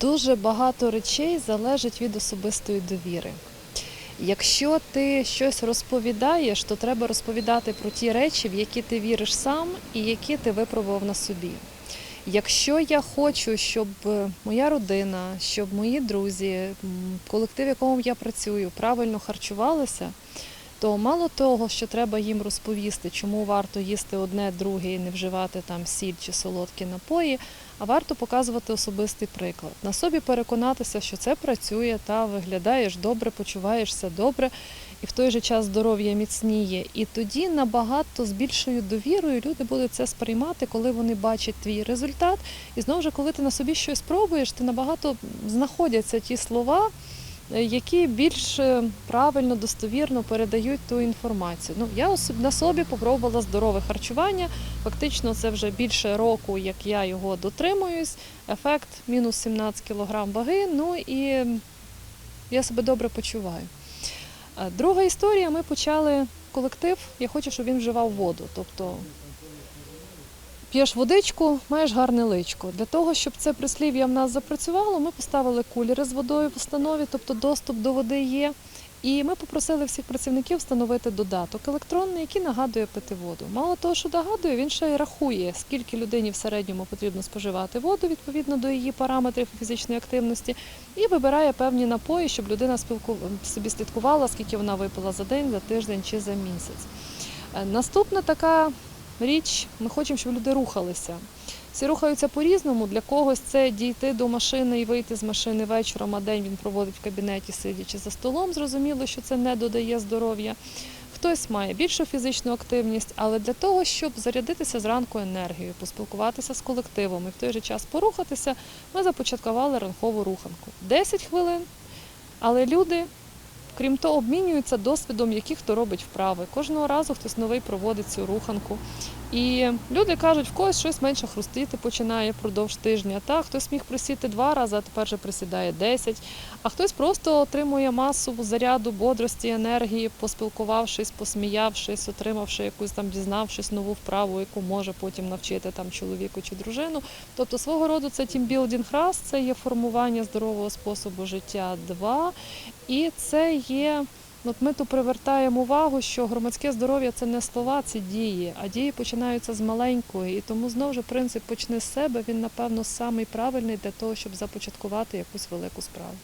Дуже багато речей залежить від особистої довіри. Якщо ти щось розповідаєш, то треба розповідати про ті речі, в які ти віриш сам і які ти випробував на собі. Якщо я хочу, щоб е, моя родина, щоб мої друзі, колектив, в якому я працюю, правильно харчувалися, то мало того, що треба їм розповісти, чому варто їсти одне, друге і не вживати там сіль чи солодкі напої, а варто показувати особистий приклад. На собі переконатися, що це працює, та виглядаєш добре, почуваєшся добре, і в той же час здоров'я міцніє. І тоді набагато з більшою довірою люди будуть це сприймати, коли вони бачать твій результат. І знову ж, коли ти на собі щось пробуєш, ти набагато знаходяться ті слова, які більш е, правильно, достовірно передають ту інформацію. Ну, я на собі попробувала здорове харчування. Фактично, це вже більше року, як я його дотримуюсь. Ефект мінус 17 кг ваги. Ну і я себе добре почуваю. Е, Друга історія, ми почали колектив. Я хочу, щоб він вживав воду. Тобто п'єш водичку, маєш гарне личко. Для того, щоб це прислів'я в нас запрацювало, ми поставили кулери з водою в установі, тобто доступ до води є. І ми попросили всіх працівників встановити додаток електронний, який нагадує пити воду. Мало того, що нагадує, він ще й рахує, скільки людині в середньому потрібно споживати воду відповідно до її параметрів фізичної активності, і вибирає певні напої, щоб людина собі слідкувала, скільки вона випила за день, за тиждень чи за місяць. Е, Наступна така річ, ми хочемо, щоб люди рухалися. Всі рухаються по-різному. Для когось це дійти до машини і вийти з машини вечором, а день він проводить в кабінеті, сидячи за столом. Зрозуміло, що це не додає здоров'я. Хтось має більшу фізичну активність, але для того, щоб зарядитися зранку енергією, поспілкуватися з колективом і в той же час порухатися, ми започаткували ранкову руханку. 10 хвилин, але люди Крім того, обмінюються досвідом, які хто робить вправи. Кожного разу хтось новий проводить цю руханку. І люди кажуть, в когось щось менше хрустіти починає впродовж тижня. Та хтось міг присіти два рази, а тепер же присідає 10. А хтось просто отримує масу заряду, бодрості, енергії, поспілкувавшись, посміявшись, отримавши якусь там, дізнавшись нову вправу, яку може потім навчити там чоловіку чи дружину. Тобто свого роду це тімбілдінг раз, це є формування здорового способу життя. Два. І це є. От ми тут привертаємо увагу, що громадське здоров'я це не слова, це дії, а дії починаються з маленької. І тому знову ж принцип почни з себе, він, напевно, самий правильний для того, щоб започаткувати якусь велику справу.